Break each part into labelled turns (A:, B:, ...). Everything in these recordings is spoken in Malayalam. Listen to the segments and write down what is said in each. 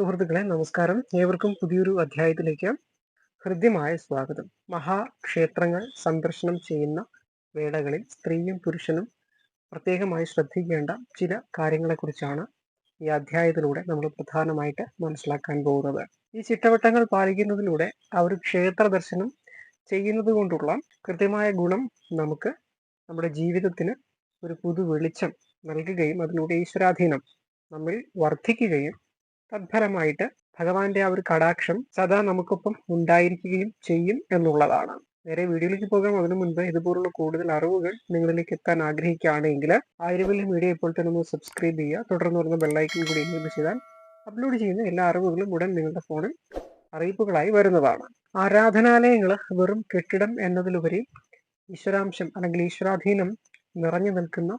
A: സുഹൃത്തുക്കളെ നമസ്കാരം. ഏവർക്കും പുതിയൊരു അധ്യായത്തിലേക്ക് ഹൃദ്യമായ സ്വാഗതം. മഹാക്ഷേത്രങ്ങൾ സന്ദർശനം ചെയ്യുന്ന വേളകളിൽ സ്ത്രീയും പുരുഷനും പ്രത്യേകമായി ശ്രദ്ധിക്കേണ്ട ചില കാര്യങ്ങളെക്കുറിച്ചാണ് ഈ അധ്യായത്തിലൂടെ നമ്മൾ പ്രധാനമായിട്ട് മനസ്സിലാക്കാൻ പോകുന്നത്. ഈ ചിട്ടവട്ടങ്ങൾ പാലിക്കുന്നതിലൂടെ ആ ഒരു ക്ഷേത്ര ദർശനം ചെയ്യുന്നത് കൊണ്ടുള്ള കൃത്യമായ ഗുണം നമുക്ക് നമ്മുടെ ജീവിതത്തിന് ഒരു പുതു വെളിച്ചം നൽകുകയും അതിലൂടെ ഈശ്വരാധീനം നമ്മിൽ വർദ്ധിക്കുകയും തത്ഫലമായിട്ട് ഭഗവാന്റെ ആ ഒരു കടാക്ഷം സദാ നമുക്കൊപ്പം ഉണ്ടായിരിക്കുകയും ചെയ്യും എന്നുള്ളതാണ്. നേരെ വീഡിയോയിലേക്ക് പോകാം. അതിനു മുൻപ് ഇതുപോലുള്ള കൂടുതൽ അറിവുകൾ നിങ്ങളിലേക്ക് എത്താൻ ആഗ്രഹിക്കുകയാണെങ്കിൽ ആയിരവല്ലി വീഡിയോ ഇപ്പോൾ തന്നെ ഒന്ന് സബ്സ്ക്രൈബ് ചെയ്യുക. തുടർന്ന് വരുന്ന ബെല്ലൈക്കൻ കൂടി എനേബിൾ ചെയ്താൽ അപ്ലോഡ് ചെയ്യുന്ന എല്ലാ അറിവുകളും ഉടൻ നിങ്ങളുടെ ഫോണിൽ അറിയിപ്പുകളായി വരുന്നതാണ്. ആരാധനാലയങ്ങൾ വെറും കെട്ടിടം എന്നതിലുപരി ഈശ്വരാംശം അല്ലെങ്കിൽ ഈശ്വരാധീനം നിറഞ്ഞു നിൽക്കുന്ന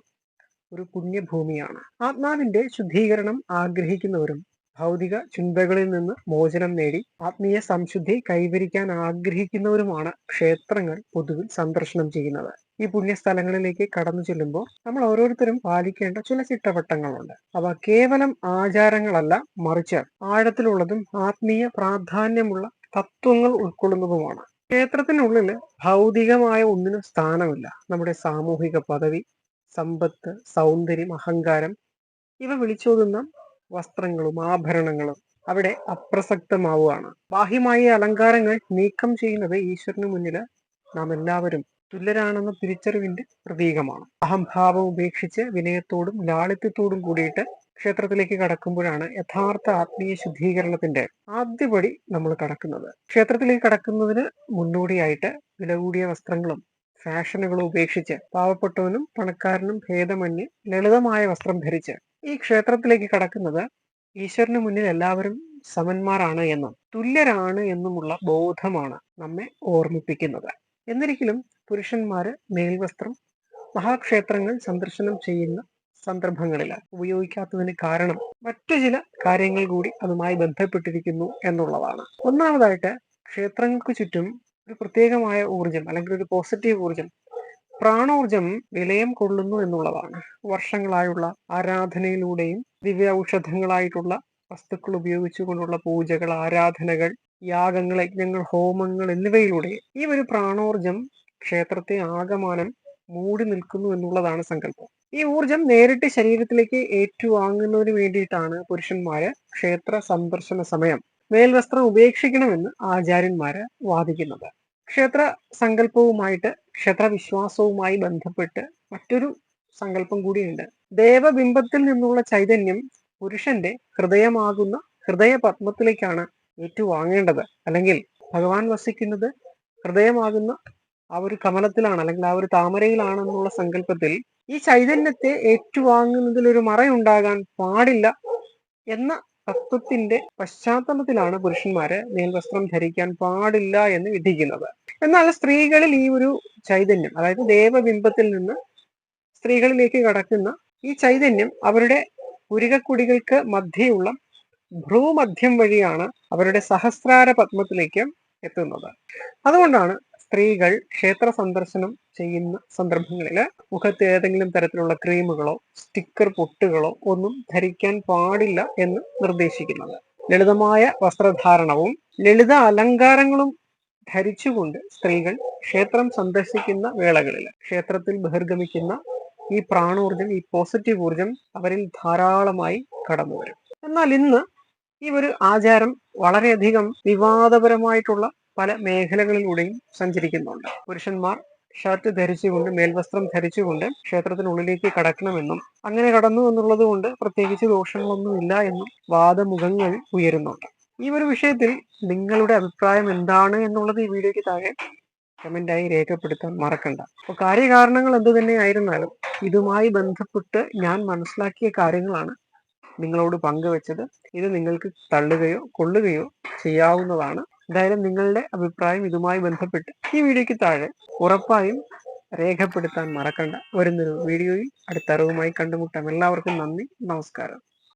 A: ഒരു പുണ്യഭൂമിയാണ്. ആത്മാവിന്റെ ശുദ്ധീകരണം ആഗ്രഹിക്കുന്നവരും ഭൗതിക ചിന്തകളിൽ നിന്ന് മോചനം നേടി ആത്മീയ സംശുദ്ധി കൈവരിക്കാൻ ആഗ്രഹിക്കുന്നവരുമാണ് ക്ഷേത്രങ്ങൾ പൊതുവിൽ സന്ദർശനം ചെയ്യുന്നത്. ഈ പുണ്യസ്ഥലങ്ങളിലേക്ക് കടന്നു ചെല്ലുമ്പോൾ നമ്മൾ ഓരോരുത്തരും പാലിക്കേണ്ട ചില ചിട്ടവട്ടങ്ങളുണ്ട്. അവ കേവലം ആചാരങ്ങളല്ല മറിച്ച് ആഴത്തിലുള്ളതും ആത്മീയ പ്രാധാന്യമുള്ള തത്വങ്ങൾ ഉൾക്കൊള്ളുന്നതുമാണ്. ക്ഷേത്രത്തിനുള്ളിൽ ഭൗതികമായ ഒന്നിനും സ്ഥാനമില്ല. നമ്മുടെ സാമൂഹിക പദവി സമ്പത്ത് സൗന്ദര്യം അഹങ്കാരം ഇവ വിളിച്ചോതുന്ന വസ്ത്രങ്ങളും ആഭരണങ്ങളും അവിടെ അപ്രസക്തമാവുകയാണ്. ബാഹ്യമായ അലങ്കാരങ്ങൾ നീക്കം ചെയ്യുന്നത് ഈശ്വരന് മുന്നിൽ നാം എല്ലാവരും തുല്യരാണെന്ന തിരിച്ചറിവിന്റെ പ്രതീകമാണ്. അഹംഭാവം ഉപേക്ഷിച്ച് വിനയത്തോടും ലാളിത്യത്തോടും കൂടിയിട്ട് ക്ഷേത്രത്തിലേക്ക് കടക്കുമ്പോഴാണ് യഥാർത്ഥ ആത്മീയ ശുദ്ധീകരണത്തിന്റെ ആദ്യപടി നമ്മൾ കടക്കുന്നത്. ക്ഷേത്രത്തിലേക്ക് കടക്കുന്നതിന് മുന്നോടിയായിട്ട് വില കൂടിയ വസ്ത്രങ്ങളും ഫാഷനുകളും ഉപേക്ഷിച്ച് പാവപ്പെട്ടവനും പണക്കാരനും ഭേദമന്യേ ലളിതമായ വസ്ത്രം ധരിച്ച് ഈ ക്ഷേത്രത്തിലേക്ക് കടക്കുന്നത് ഈശ്വരന് മുന്നിൽ എല്ലാവരും സമന്മാരാണ് എന്നും തുല്യരാണ് എന്നുമുള്ള ബോധമാണ് നമ്മെ ഓർമ്മിപ്പിക്കുന്നത്. എന്നിരിക്കലും പുരുഷന്മാര് മേൽവസ്ത്രം മഹാക്ഷേത്രങ്ങൾ സന്ദർശനം ചെയ്യുന്ന സന്ദർഭങ്ങളിൽ ഉപയോഗിക്കാത്തതിന് കാരണം മറ്റു ചില കാര്യങ്ങൾ കൂടി അതുമായി ബന്ധപ്പെട്ടിരിക്കുന്നു എന്നുള്ളതാണ്. ഒന്നാമതായിട്ട് ക്ഷേത്രങ്ങൾക്ക് ചുറ്റും ഒരു പ്രത്യേകമായ ഊർജം അല്ലെങ്കിൽ ഒരു പോസിറ്റീവ് ഊർജം പ്രാണോർജം വിലയം കൊള്ളുന്നു എന്നുള്ളതാണ്. വർഷങ്ങളായുള്ള ആരാധനയിലൂടെയും ദിവ്യ ഔഷധങ്ങളായിട്ടുള്ള വസ്തുക്കൾ ഉപയോഗിച്ചുകൊണ്ടുള്ള പൂജകൾ ആരാധനകൾ യാഗങ്ങൾ യജ്ഞങ്ങൾ ഹോമങ്ങൾ എന്നിവയിലൂടെ ഈ ഒരു പ്രാണോർജം ക്ഷേത്രത്തെ ആകമാനം മൂടി നിൽക്കുന്നു എന്നുള്ളതാണ് സങ്കല്പം. ഈ ഊർജം നേരിട്ട് ശരീരത്തിലേക്ക് ഏറ്റുവാങ്ങുന്നതിന് വേണ്ടിയിട്ടാണ് പുരുഷന്മാര് ക്ഷേത്ര സന്ദർശന സമയം മേൽവസ്ത്രം ഉപേക്ഷിക്കണമെന്ന് ആചാര്യന്മാര് വാദിക്കുന്നത്. ക്ഷേത്ര സങ്കല്പവുമായിട്ട് ക്ഷേത്രവിശ്വാസവുമായി ബന്ധപ്പെട്ട് മറ്റൊരു സങ്കല്പം കൂടിയുണ്ട്. ദേവബിംബത്തിൽ നിന്നുള്ള ചൈതന്യം പുരുഷന്റെ ഹൃദയമാകുന്ന ഹൃദയ പത്മത്തിലേക്കാണ് ഏറ്റുവാങ്ങേണ്ടത്. അല്ലെങ്കിൽ ഭഗവാൻ വസിക്കുന്നത് ഹൃദയമാകുന്ന ആ ഒരു കമലത്തിലാണ് അല്ലെങ്കിൽ ആ ഒരു താമരയിലാണെന്നുള്ള സങ്കല്പത്തിൽ ഈ ചൈതന്യത്തെ ഏറ്റുവാങ്ങുന്നതിൽ ഒരു മറയുണ്ടാകാൻ പാടില്ല എന്ന തത്വത്തിന്റെ പശ്ചാത്തലത്തിലാണ് പുരുഷന്മാരെ മേൽവസ്ത്രം ധരിക്കാൻ പാടില്ല എന്ന് വിധിക്കുന്നത്. എന്നാൽ സ്ത്രീകളിൽ ഈ ഒരു ചൈതന്യം അതായത് ദേവബിംബത്തിൽ നിന്ന് സ്ത്രീകളിലേക്ക് കടക്കുന്ന ഈ ചൈതന്യം അവരുടെ പുരികക്കുടികൾക്ക് മധ്യയുള്ള ഭ്രൂമധ്യം വഴിയാണ് അവരുടെ സഹസ്രാര പത്മത്തിലേക്ക് എത്തുന്നത്. അതുകൊണ്ടാണ് സ്ത്രീകൾ ക്ഷേത്ര സന്ദർശനം ചെയ്യുന്ന സന്ദർഭങ്ങളിൽ മുഖത്ത് ഏതെങ്കിലും തരത്തിലുള്ള ക്രീമുകളോ സ്റ്റിക്കർ പൊട്ടുകളോ ഒന്നും ധരിക്കാൻ പാടില്ല എന്ന് നിർദ്ദേശിക്കുന്നത്. ലളിതമായ വസ്ത്രധാരണവും ലളിത അലങ്കാരങ്ങളും ധരിച്ചുകൊണ്ട് സ്ത്രീകൾ ക്ഷേത്രം സന്ദർശിക്കുന്ന വേളകളിൽ ക്ഷേത്രത്തിൽ ബഹിർഗമിക്കുന്ന ഈ പ്രാണോർജം ഈ പോസിറ്റീവ് ഊർജം അവരിൽ ധാരാളമായി കടന്നു വരും എന്നാൽ ഇന്ന് ഈ ഒരു ആചാരം വളരെയധികം വിവാദപരമായിട്ടുള്ള പല മേഖലകളിലൂടെയും സഞ്ചരിക്കുന്നുണ്ട്. പുരുഷന്മാർ ഷർട്ട് ധരിച്ചുകൊണ്ട് മേൽവസ്ത്രം ധരിച്ചുകൊണ്ട് ക്ഷേത്രത്തിനുള്ളിലേക്ക് കടക്കണമെന്നും അങ്ങനെ കടന്നു എന്നുള്ളത് കൊണ്ട് പ്രത്യേകിച്ച് ദോഷങ്ങളൊന്നും ഇല്ല എന്നും വാദമുഖങ്ങൾ ഉയരുന്നുണ്ട്. ഈ ഒരു വിഷയത്തിൽ നിങ്ങളുടെ അഭിപ്രായം എന്താണ് എന്നുള്ളത് ഈ വീഡിയോയ്ക്ക് താഴെ കമന്റായി രേഖപ്പെടുത്താൻ മറക്കണ്ട. അപ്പോൾ കാര്യകാരണങ്ങൾ എന്ത് തന്നെ ആയിരുന്നാലും ഇതുമായി ബന്ധപ്പെട്ട് ഞാൻ മനസ്സിലാക്കിയ കാര്യങ്ങളാണ് നിങ്ങളോട് പങ്കുവച്ചത്. ഇത് നിങ്ങൾക്ക് തള്ളുകയോ കൊള്ളുകയോ ചെയ്യാവുന്നതാണ്. എന്തായാലും നിങ്ങളുടെ അഭിപ്രായം ഇതുമായി ബന്ധപ്പെട്ട് ഈ വീഡിയോയ്ക്ക് താഴെ ഉറപ്പായും രേഖപ്പെടുത്താൻ മറക്കണ്ട. വരുന്നൊരു വീഡിയോയിൽ അടുത്ത അറിവുമായി കണ്ടുമുട്ടാം. എല്ലാവർക്കും നന്ദി. നമസ്കാരം.